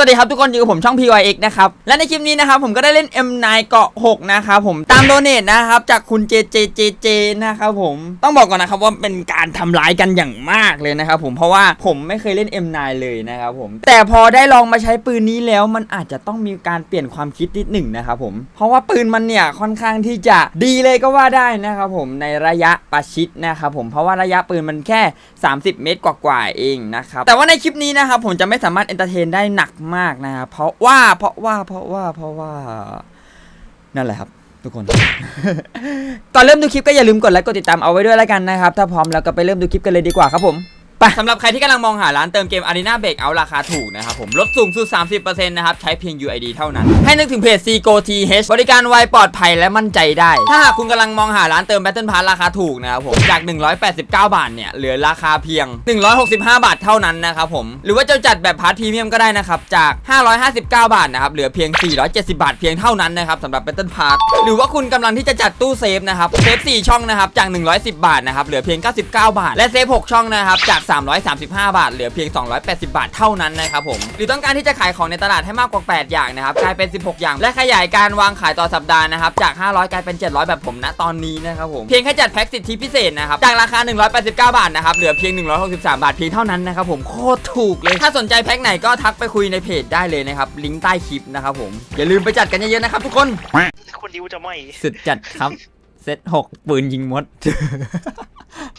วัสดีครับทุกคนอยู่กับผมช่อง PYX นะครับ และในคลิปนี้นะครับผมก็ได้เล่น M9 เกาะ 6 นะครับผมตามโดเนทนะครับจากคุณ JJJJ นะครับผมต้องบอกก่อนนะครับว่าเป็นการทำร้ายกันอย่างมากเลยนะครับผมเพราะว่าผมไม่เคยเล่น M9 เลยนะครับผมแต่พอได้ลองมาใช้ปืนนี้แล้วมันอาจจะต้องมีการเปลี่ยนความคิดนิดหนึ่งนะครับผมเพราะว่าปืนมันเนี่ยค่อนข้างที่จะดีเลยก็ว่าได้นะครับผมในระยะประชิดนะครับผมเพราะว่าระยะปืนมันแค่ 30 เมตรกว่าๆเองนะครับแต่ว่าในคลิปนี้นะครับผมจะไม่สามารถเอนเตอร์เทนได้หนักมากนะครับเพราะว่าเพราะว่าเพราะว่าเพราะว่านั่นแหละครับ ทุกคน ก่อนเริ่มดูคลิปก็อย่าลืมกดไลค์กดติดตามเอาไว้ด้วยแล้วกันนะครับ ถ้าพร้อมแล้วก็ไปเริ่มดูคลิปกันเลยดีกว่าครับผม ไปสำหรับใครที่กำลังมองหาร้านเติมเกม Arena Breakout ราคาถูกนะครับผมลดสูงสุด 30%นะครับ ใช้เพียง UID เท่านั้น ให้นึกถึงเพจ Cgo TH บริการไวปลอดภัยและมั่นใจได้ ถ้าหากคุณกำลังมองหาร้านเติม Battle Pass ราคาถูกนะครับผมจาก 189 บาทเนี่ยเหลือราคาเพียง 165 บาทเท่านั้นนะครับผมหรือว่าจะจัดแบบพาร์ทพรีเมียมก็ได้นะครับจาก 559 บาทนะครับเหลือเพียง 470 บาทเพียงเท่านั้นนะครับสำหรับ Battle Pass หรือว่าคุณกำลังที่จะจัดตู้เซฟนะครับเซฟ 4 ช่องนะครับจาก 110 บาทนะครับเหลือเพียง 99 บาท และเซฟ 6 ช่องนะครับจาก335 บาท เหลือเพียง 280 บาทเท่านั้นนะครับผม หรือต้องการที่จะขายของในตลาดให้มากกว่า 8 อย่างนะครับ กลายเป็น 16 อย่าง และขยายการวางขายต่อสัปดาห์นะครับ จาก 500 กลายเป็น 700 แบบผมณตอนนี้นะครับผม เพียงแค่จัดแพ็กสิทธิพิเศษนะครับ จากราคา 189 บาทนะครับ เหลือเพียง 163 บาทเพียงเท่านั้นนะครับผม โคตรถูกเลย ถ้าสนใจแพ็กไหนก็ทักไปคุยในเพจได้เลยนะครับ ลิงก์ใต้คลิปนะครับผม อย่าลืมไปจัดกันเยอะๆนะครับทุกคนคนดิวจะไม่สุดจัดครับ เซตหกปืนยิงมด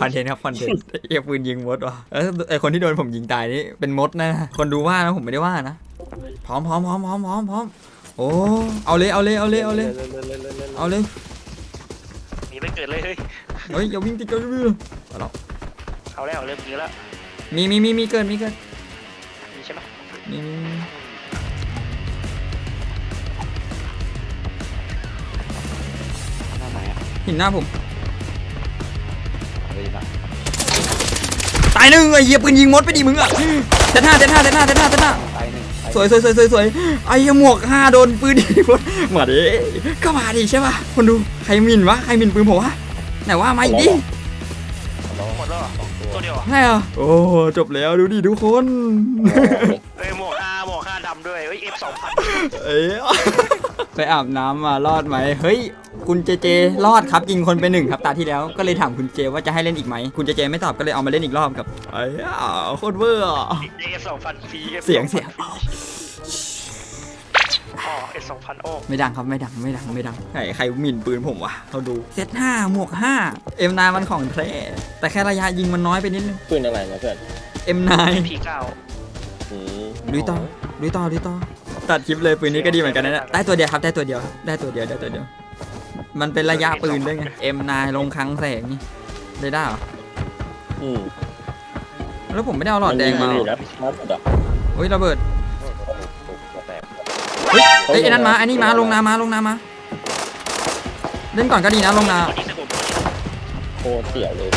คอนเทนต์ครับคอนเทนต์เอียปืนยิงมดว่ะเออไอคนที่โดนผมยิงตายนี่เป็นมดนะ คนดูว่านะผมไม่ได้ว่านะพร้อมพร้อมพร้อมพร้อมพร้อมพร้อมโอ้เอาเลยเอาเลยเอาเลยเอาเลยเอาเลยหนีไปเกิดเลยเฮ้ยเฮ้ยอย่าวิ่งติดกันเลยเอาหรอกเอาแล้วเริ่มยิงแล้วมีมีมีมีเกินมีเกินมีใช่ไหมมีมี น้าไหนอะหินหน้าผมเฮ้ยนะตายหนึ่งไอ้เหี้ยปืนยิงมดไปดิมึงอะเซตห้าเซตห้าเซตห้าเซตห้าเซตห้าตายหนึ่งตาสวยสวยสวยสวยสวยไอ้หมวกห้าโดนปืนดีพดมาดิก็มาดิใช่ป่ะคนดูใครหมินวะใครหมินปืนผมวะไหนว่ามาอีกดิหมดแล้วเหรอสองตัวตัวเดียวเหรอใช่เหรอโอ้จบแล้วดูดิทุกคนเอ้ยหมวกห้าหมวกห้าดำด้วยเอ้ยเอฟสองพันเอ้ย ไปอาบน้ำมารอดไหมเฮ้ย คุณเจเจรอดครับยิงคนไปหนึ่งครับตาที่แล้วก็เลยถามคุณเจว่าจะให้เล่นอีกไหมคุณเจเจไม่ตอบก็เลยเอามาเล่นอีกรอบครับไอ้ยโคตรเวอร์อะเอฟสองพันฟรีเสียงเสียงอ๋อเอฟสองพันโอ้ไม่ดังครับไม่ดังไม่ดังไม่ดังใครใครหมิ่นปืนผมวะเราดูเซตห้าหมวกห้าเอ็มนามันของแท้แต่แค่ระยะยิงมันน้อยไปนิดนึงปืนอะไรนะเพื่อนเอ็มนายพีเก้าอืมลุยต่อลุยต่อลุยต่อ ตัดคลิปเลยปืนนี้ก็ดีเหมือนกันนะเนี่ยได้ตัวเดียวครับได้ตัวเดียวครับได้ตัวเดียวได้ตัวเดียว มันเป็นระยะปืนด้วยไงเอ็มนายลงครั้งแสงนี่เลยได้เหรออืมแล้วผมไม่ได้เอาหลอดแดงมาอเหรยู่อนะมาสุดอะเฮ้ยระเบิดโอ้โหกระแตกเฮ้ยเฮ้ยไอ้นั่นมาไอ้นี่มาลงนามาลงนามาเล่นก่อนก็ดีนะลงนาคนนี้สกุลโคตรเสียวเลย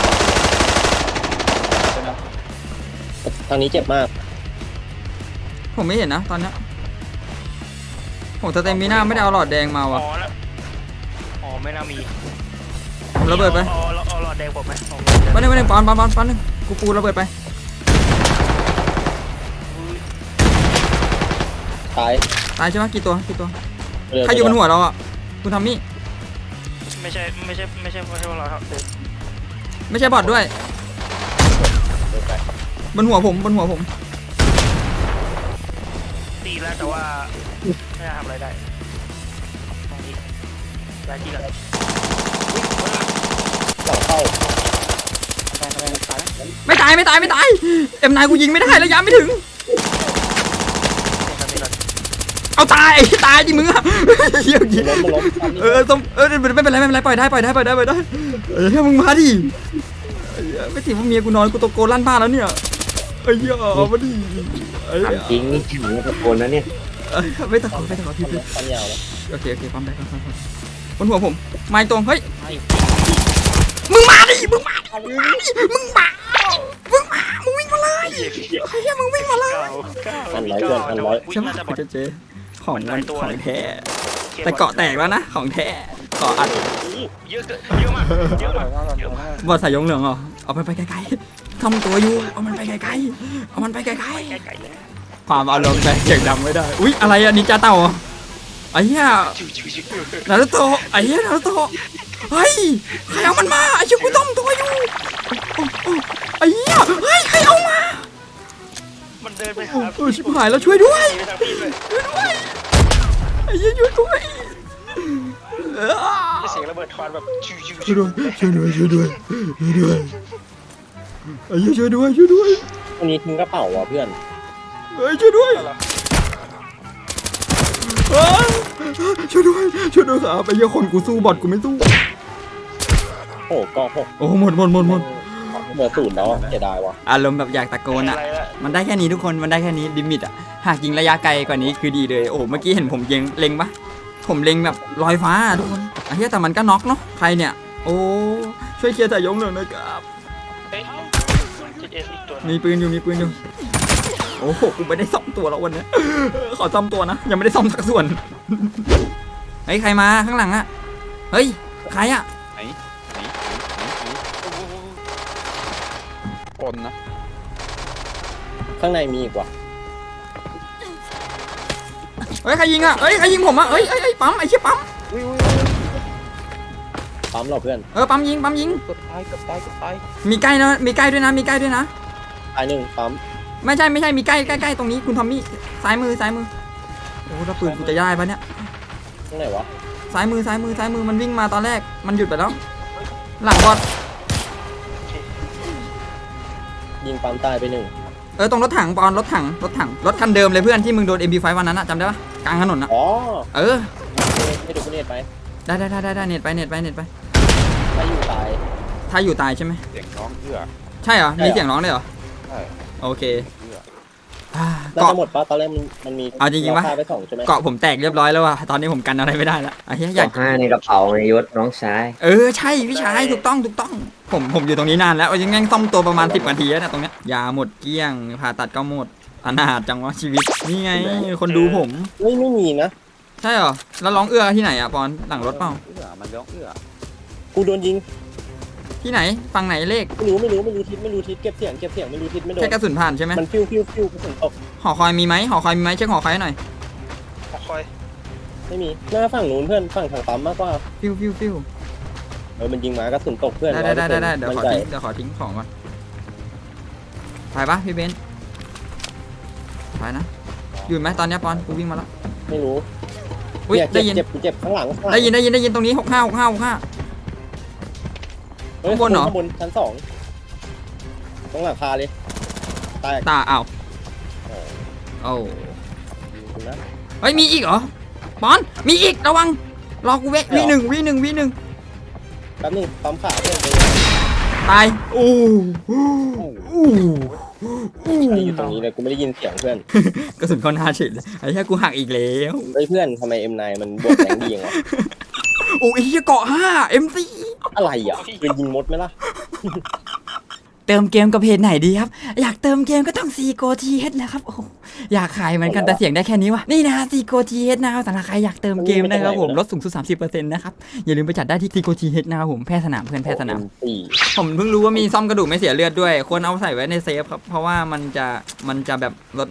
ทางนี้เจ็บมาก ผมไม่เห็นนะตอนเนี้ ยผมสเตมิน่าไม่ได้เอาหลอดแดงมาอ๋ว่ะอแล้วอ๋อไม่น่ามีผมระเบิดไปอ๋ออ๋อหลอดแดงผมไหมอ๋อปันหนึ่งปันหนึ่งปอนปอนปอนปอนหนึ่งกูปูระเบิดไป ตายตายใช่ไหมกี่ตัวกี่ตัวเรือใครอยู่บนหัวเราอะ คุณทอมมี่ ไม่ใช่ไม่ใช่ไม่ใช่ไม่ใช่พวกเราครับไม่ใช่บอทด้วยเรือไปบนหัวผมบนหัวผม ตีแล้วแต่ว่าไม่น่าทำอะไรได้ตรงนี้ได้ที่กันเสาเข้าไม่ตายไม่ตายไม่ตายเอ็มนายกูยิงไม่ได้ระยะไม่ถึงเอาตายไอ้ตายดิมึงอะเหี้ยยิงล้มล้มซ้ำนี่เออส้มเออไม่เป็นไรไม่เป็นไรปล่อยได้ปล่อยได้ปล่อยได้ปล่อยได้เออมึงมาดิเอ้ยไม่ติว่าเมียกูนอนกูตะโกนลั่นบ้านแล้วเนี่ย เอ้ยเอามาดิเอ้ยถามจริงนี่ถึงตะโกนนะเนี่ยเอ้ยไม่ตะโกนไม่ตะโกนพี่พี่ปัญญาแล้วโอเคโอเคความได้ความได้ความได้บนหัวผมไม้ตรงเฮ้ยมึงมาดิมึงมาดิมึงมามึงมามึงวิ่งมาเลยเฮ้ยมึงวิ่งมาเลยอันร้อยเกินอันร้อยใช่ไหมคุณเจเจของมันของแท้ แต่เกาะแตกแล้วนะ ของแท้เกาะอัดเยอะเกินเยอะมากเยอะมากเยอะมากบอดสายยงเหลืองเหรอ เอาไปไปไกลๆ ทำตัวอยู่ เอามันไปไกลๆ เอามันไปไกลไกลๆเลยๆความอารมณ์แต่เสียงดังไม่ได้ อุ๊ย อะไรอะนินจาเต่าเหรอไอ้เหี้ยชิวชิวชิวนารุโตะไอ้เหี้ยนารุโตะเฮ้ย ใครเอามันมา ไอ้ชิบุต้มตัวอยู่โอ้โอ้ไอ้เหี้ย เฮ้ย ใครเอามา มันเดินไปโอ้หาเออชิบหายแล้วช่วยด้วยไปทางพี่เลยช่วยด้วย ไอ้เหี้ยช่วยด้วยเออเสียงระเบิดควันแบบชิวชิวช่วยด้วยช่วยด้วยช่วยด้วยช่วยด้วย ไอ้เหี้ยช่วยด้วยช่วยด้วยตรงนี้ทิ้งกระเป๋าว่ะเพื่อนเฮ้ยช่วยด้วยเอ้ยช่วยด้วยช่วยด้วยครับไอ้เหี้ยคนกูสู้บอทกูไม่สู้โอ้ก็หกโอ้หมดหมดหมดหมดเหลือศูนย์แล้วอะเสียดายว่ะอารมณ์แบบอยากตะโกนอะอะไรละมันได้แค่นี้ทุกคนมันได้แค่นี้ลิมิตอะหากยิงระยะไกลกว่านี้คือดีเลยโอ้เมื่อกี้เห็นผมยิงเล็งปะผมเล็งแบบลอยฟ้าอะทุกคนไอ้เหี้ยแต่มันก็น็อกเนาะใครเนี่ย โอ้ช่วยเคลียร์แต่ายงหน่อยนะครับ มีปืนอยู่มีปืนอยู่ โอ้โหกูไม่ได้ซ่อมตัวแล้ววันนี้ขอซ่อมตัวนะยังไม่ได้ซ่อมสักส่วนเฮ้ยใครมาข้างหลังอะเฮ้ยใครอะไหนไหนไหนไหนคนนะ ข้างในมีอีกว่ะเฮ้ยใครยิงอะเฮ้ยใครยิงผมอะเฮ้ยเฮ้ยเฮ้ยปั๊มไอ้เชี่ยปั๊มอุ้ยอุ้ยปั๊มเราเพื่อน เออปั๊มยิงปั๊มยิง เกือบตายเกือบตายเกือบตายมีใกล้นะมีใกล้ด้วยนะมีใกล้ด้วยนะ ตายหนึ่งปั๊มไม่ใช่ไม่ใช่มีใกล้ใกล้ใกล้ตรงนี้คุณทอมมี่ซ้ายมือซ้ายมือโอ้แล้วปืนกูจะได้ปะเนี่ยข้างไหนวะซ้ายมือซ้ายมือซ้ายมือมันวิ่งมาตอนแรกมันหยุดไปแล้ว หลังบอลยิงปั๊มตายไปหนึ่งเออตรงรถถังบอลรถถังรถถังรถคันเดิมเลยเพื่อนที่มึงโดน MP5 วันนั้นอะจำได้ปะกลางถนนอะอ๋อเออให้ดูคุณเนตไปได้ได้ได้ได้ได้เน็ตไปเน็ตไปเน็ตไปถ้าอยู่ตายถ้าอยู่ตายใช่ไหมเสียงน้องเอื้อใช่เหรอใช่เหรอมีเสียงร้องเลยเหรอ ใช่โอเคเอื้ออ่าน่าเกาะ จะหมดปะตอนแรกมันมันมีเอาจริงๆวะคาไปสองใช่ไหมเกาะผมแตกเรียบร้อยแล้วว่ะตอนนี้ผมกันอะไรไม่ได้แล้วไอ้เหี้ยอยากห้าในกระเป๋าไงยศน้องชายเออใช่พี่ชายถูกต้องถูกต้อง ผมผมอยู่ตรงนี้นานแล้วยังยังซ่อมตัวประมาณ 10นาทีแล้วเนี่ยตรงเนี้ยยาหมดเกลี้ยงผ่าตัดก็หมดอนาถจังวะชีวิตนี่ไงคนดูผม ไม่ไม่มีนะใช่เหรอแล้วร้องเอื้อที่ไหนอะปอนหลังรถเปล่าเอื้อมันร้องเอื้อกูโดนยิง ที่ไหนฝั่งไหนเลขไม่รู้ไม่รู้ไม่รู้ทิศไม่รู้ทิศเก็บเสียงเก็บเสียงไม่รู้ทิศไม่โดแค่นกระสุนผ่านใช่ไหมมันฟิวฟิวฟิวกระสุนตกหอคอยมีไหมหอคอยมีไหมเช็คหอคอยให้หน่อยขอคอย ไม่มีหน้าฝั่งนู้นเพื่อนฝั่งทางปั๊มมากกว่าฟิวฟิวฟิวเออมันยิงมากระสุนตกเพื่อนได้ได้ได้ได้ได้เดี๋ยวมันขอใจทิ้งเดี๋ยวขอทิ้งของก่อนถ่ายปะพี่เบนซ์ถ่ายนะอยู่ไหมตอนเนี้ยปอนกูวิ่งมาแล้วไม่รู้อุ้ยเนี่ยได้เจ็บยินเจ็บเจ็บข้างหลังข้างหลังได้ยินได้ยินได้ยินตรงนี้หกห้าหกห้าหกห้าเฮ้ย ข้างบนเหรอ ข้างบนชั้นสองตรงหลังคาเลย ตายตาอ้าวโอ้นะเฮ้ยมีอีกเหรอปอน มีอีกระวัง รอกูเวะวิหนึ่งวิหนึ่งวิหนึ่งแป๊บนึงปั๊มขาเพื่อนไปตายโอ้อู้อู้อู้อยู่ตรงนี้เลยกูไม่ได้ยินเสียงเพื่อนกระสุนเข้าหน้าเฉยเลยไอ้เหี้ยกูหักอีกแล้วเฮ้ยเพื่อนทำไม M9 มันบวกแรงดีอย่างวะโอ้ยไอ้เหี้ยเกาะห้าเอ็มซี อะไรอะเป็นยิงมดไหมล่ะ เติมเกมกับเพจไหนดีครับ อยากเติมเกมก็ต้องซีโกทีเฮดนะครับโอ้โหอยากขายเหมือนกันแต่เสียงได้แค่นี้วะนี่นะซีโกทีเฮดนะครับสำหรับใครอยากเติมเกมนะครับผมลดสูงสุด 30%นะครับ อย่าลืมไปจัดได้ที่ซีโกทีเฮดนะครับผมแพทย์สนามเพื่อนแพทย์สนาม สี่ผมเพิ่งรู้ว่ามีซ่อมกระดูกไม่เสียเลือดด้วย ควรเอาใส่ไว้ในเซฟครับ เพราะว่ามันจะมันจะแบบลด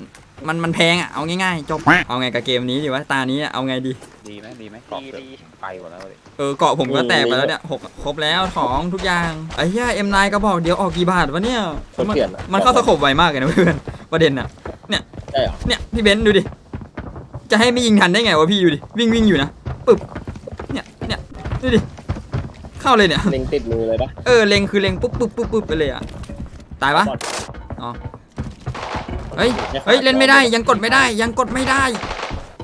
มันมันแพงอะเอาง่ายๆจบเอาไงกับเกมนี้ดีวะตานี้อะเอาไงดี ดีไหมดีไหมกรอบดีเกือบดี ไปหมดแล้วเลยเออเกาะผมก็แตกไปแล้วเนี่ยหกครบแล้วของทุกอย่างไอ้เหี้ยเอ็มไนก็บอกเดี๋ยวออกกี่บาทวะเนี่ยเขามันเปลี่ยนอะมันเข้าสโคบไวมากเลยนะเพื่อนประเด็นอะใช่เหรอเนี่ยพี่เบนซ์ดูดิจะให้ไม่ยิงทันได้ไงวะพี่ดูดิวิ่งวิ่งอยู่นะปึ๊บเนี่ยเนี่ยดูดิเข้าเลยเนี่ยเล็งติดมือเลยปะเออเล็งคือเล็งปุ๊บปุ๊บปุ๊บปุ๊บไปเลยอะตายปะอ๋อ เฮ้ย เฮ้ย เล่นไม่ได้ ยังกดไม่ได้ ยังกดไม่ได้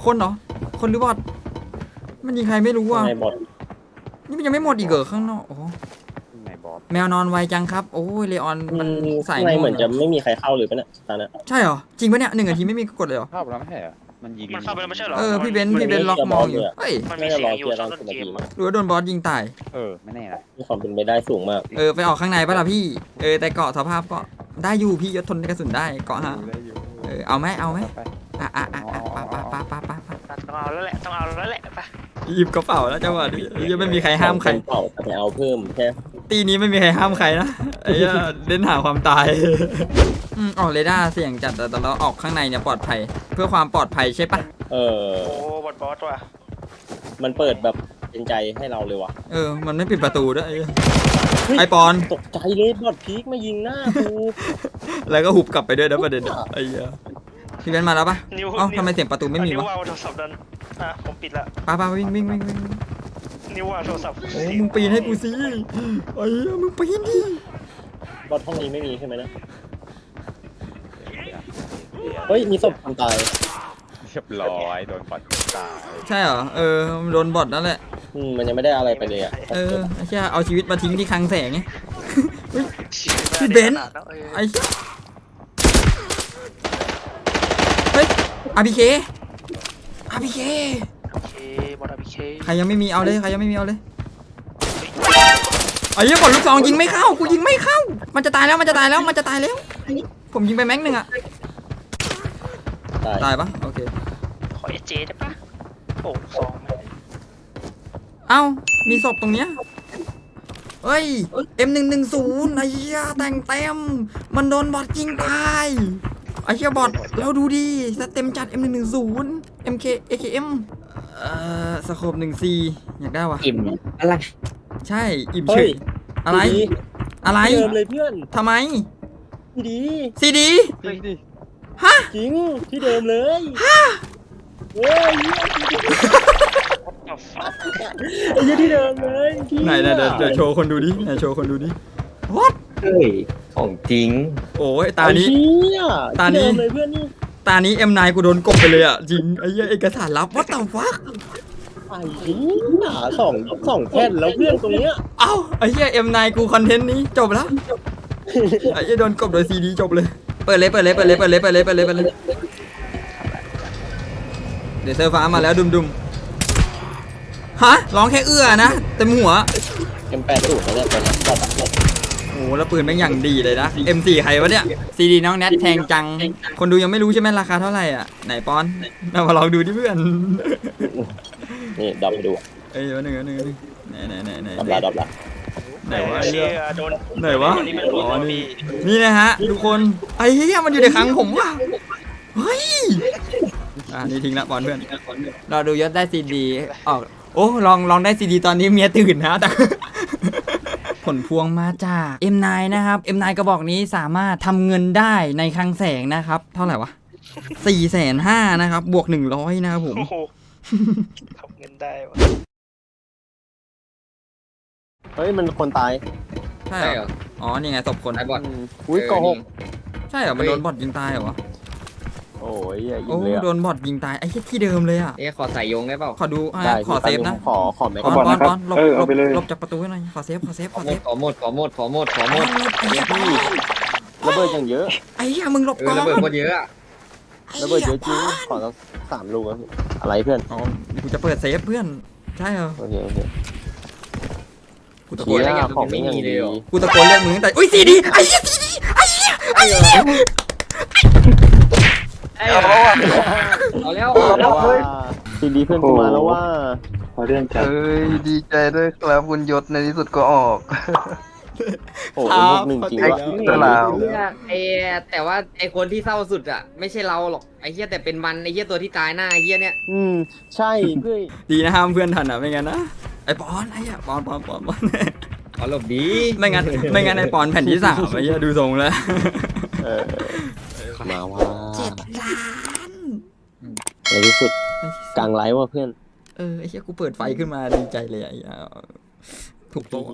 คนเหรอ คนหรือบอทมันยิงใครไม่รู้อะ ในบอดนี่มันยังไม่หมดอีกเหรอข้างนอกโอ้โหไหนบอสแมวนอนไวจังครับ โอ้ยเลออนมันใส่ข้างในเหมือนจะไม่มีใครเข้าเลยปะเนี่ยตอนนั้น ใช่เหรอ จริงปะเนี่ยหนึ่งนาทีไม่มีกดเลยเหรอภาพแล้วไม่ใช่เหรอมันยิงมันเข้าไปแล้วไม่ใช่เหรอเออ พี่เบนซ์พี่เบนซ์ล็อกมองอยู่เฮ้ยมันมีเสียงอยู่ตอนต้นเกมอะหรือว่าโดนบอสยิงตาย เออไม่แน่นะมีความเป็นไปได้สูงมาก เออ ไปออกข้างในปะล่ะพี่ เออ แต่เกาะสภาพก็ ได้อยู่พี่ยศทนกระสุนได้เกาะฮะได้อยู่เออเอาไหมเอาไหมไปอะอะอะอะปะปะปะปะปะปะต้องเอาแล้วแหละต้องเอาแล้วแหละไปหยิบกระเป๋าแล้วจังหวะนี้ยังไม่มีใครห้ามใครเป่าแต่ไปเอาเพิ่มแค่ตีนี้ไม่มีใครห้ามใครนะไอ้เหี้ยเล่นหาความตายอือืมออกเรดาร์เสี่ยงจัดแต่แต่เราออกข้างในเนี่ยปลอดภัย เพื่อความปลอดภัยใช่ปะเออโอ้บอดบอสว่ะมันเปิดแบบ เป็นใจให้เราเลยว่ะเออ มันไม่ปิดประตูด้วยไอ้เหี้ยไอปอน ตกใจเลยบอดพีกมายิงหน้ากูแล้วก็หุบกลับไปด้วยนะประเด็นอะไอ้เหี้ยพี่เบนซ์มาแล้วปะนิ้วเอ้าทำไมเสียงประตูไม่มีนิ้ววะวางโทรศัพท์ดันอะผมปิดละป้าป้าวิ่งวิ่งวิ่งวิ่งนิ้ววางโทรศัพท์โอ้มึงปีนให้กูสิไอ้เหี้ยมึงปีนดิบอดห้องนี้ไม่มีใช่ไหมนะเฮ้ยมีศพคนตาย เรียบร้อยโดนบอดตาย ใช่เหรอ เออมันโดนบอทนั่นแหละ อืมมันยังไม่ได้อะไรไปเลยอะเออไอ้เหี้ยเอาชีวิตมาทิ้งที่คลังแสงไง พี่เบนซ์ ไอ้เหี้ยเฮ้ยอาร์พีเคอาร์พีเคโอเคบอดอาร์พีเคใครยังไม่มีเอาเลย ใครยังไม่มีเอาเลยไอ้เหี้ยบอลลูกซองยิงไม่เข้า กูยิงไม่เข้า มันจะตายแล้ว มันจะตายแล้ว มันจะตายแล้ว ผมยิงไปแม็กหนึ่งอะตายตายปะโอเค ขอเอเจได้ปะโอ้ซองไหมเอ้า มีศพตรงเนี้ยเฮ้ย M110 ไอ้เหี้ยแต่งเต็ม มันโดนบอทยิงตาย ไอ้เหี้ยบอทแล้วดูดิสเต็มจัด M110 MK AKM เอ่อสโคป 1 C อยากได้วะอิ่มอะไร ใช่ อิ่มเฮ้เฉยยอะไรดีอะไรที่เดิมเลยเพื่อนทำไมที่ดีซีดีจริงดิ ฮะ จริงที่เดิมเลยเฮ้ยเหี้ยที่เดิมอ้าวฟักไอ้เหี้ยที่เดิมเลยที่ไหนไหนเดี๋ยวเดี๋ยวโชว์คนดูดิไหนโชว์คนดูดิ What เฮ้ยของจริง โอ้ยตานี้ไอ้เหี้ยตานี้ที่เดิมเลยเพื่อนนี่ตานี้ M9 กูโดนกบไปเลยอะจริงไอ้เหี้ยเอกสารลับ What the fuck ไอ้เหี้ยสองสองแผ่นแล้วเพื่อนตรงเนี้ยเอ้าไอ้เหี้ย M9 กูคอนเทนต์นี้จบแล้วไอ้เหี้ยโดนกบโดยซีดีจบเลยเปิดเลยเปิดเลยเปิดเลยเปิดเลยเปิดเลยเปิดเลยเปิดเลยเดี๋ยวเซอร์ฟ้ามาแล้วดุมดุมฮะร้องแค่เอื้อนะเต็มหัวเอ็มแปดสูงแล้วเนี่ยตอนนี้บอดอะโอ้โหแล้วปืนแม่งอย่างดีเลยนะ M4 ใครวะเนี่ย CD น้องแนทแพงจัง คนดูยังไม่รู้ใช่ไหมราคาเท่าไหร่อะ ไหนปอนเรามาลองดูดิเพื่อน นี่ดับไปดู เอ้ยวันหนึ่งวันหนึ่งวันหนึ่งไหนไหนไหนไหนดับละดับละ ไหนวะเชี่ยโดนไหนวะคนนี้เป็นหัวอ๋อพี่นี่นี่นะฮะทุกคนไอ้เหี้ยมันอยู่ในครั้งผมว่ะเฮ้ยอ่านี่ทิ้งละบอลเพื่อนเราดูยศได้ซีดีออกโอ้ลองลองได้ซีดีตอนนี้เมียตื่นนะแต่ผลพวงมาจาก M9 นะครับ M9 กระบอกนี้สามารถทำเงินได้ในคลังแสงนะครับ เท่าไหร่วะสี่แสนห้านะครับ บวกหนึ่งร้อยนะครับผมโอ้โหทำเงินได้วะเฮ้ยมันคนตายใช่ใช่เหเหรรอออ๋อนี่ไงศพคน ไอ้บอด อืมอุ้ยโกหกใช่เหรอมันโดนบอทยิงตายเหรอวะโอ้ยอย่ายิโอ้งเลยอะโดนบอทยิงตายไอ้เหี้ยที่เดิมเลยอะ เอ๊ะขอใส่โยงได้เปล่าขอดูอะได้ขอเซฟนะขอขอแม็กปอนบอลปอนนะครับปอนหลบเออหลเอาบไปเลย หลบจากประตูให้หน่อยขอเซฟขอเซฟขขออหมเซดฟขอหมดขอหมดขอหมดขอหมดไอ้เหี้ยปอนระเบิดอย่างเยอะไอ้เหี้ยมึงหลบเอก่ออนระเบิดโคตรเยอะอะระเบิดเยอะจริงขอสักสามลูกอะพี่อะไรเพื่อนอ๋อกูจะเปิดเซฟเพื่อนใช่เหรอโอเคโอเคกู ตะโกเฮีนยของไม่ยังดีกูตะโกนเรียกมึงตั้งแต่อุ้ยซีดีไอ้เหี้ยซีดีไอ้เหี้ยไอ้เหี้ยเอาแล้วเอาแล้วแล้วว่าดีดีเพื่อนกูมาแล้วว่าพอเรื่องจัดเอ้ยดีใจด้วยครับคุณยศในที่สุดก็ออกโอ้ยมุกหนึ่งจริงวะตลาวไอ้แต่ว่าไอ้คนที่เศร้าสุดอะไม่ใช่เราหรอกไอ้เหี้ยแต่เป็นมันไอ้เหี้ยตัวที่ตายหน้าไอ้เหี้ยเนี่ย อืมใช่เพื่อนดีนะห้ามเพื่อนทันอะไม่งั้นนะไอ้ ปอนไอ้เหี้ยปอนปอนปอนปอนขอหลบดีไม่งั้นไม่งั้นไอ้ปอนแผ่นที่สามไอ้เหี้ยดูทรงแล้วเออมาว่าเจ็ดล้านในที่สุดกลางไลฟ์ว่ะเพื่อน เออไอ้เหี้ยกูเปิดไฟขึ้นมาดีใจเลยไอ้เหี้ยถูกโต๊ะ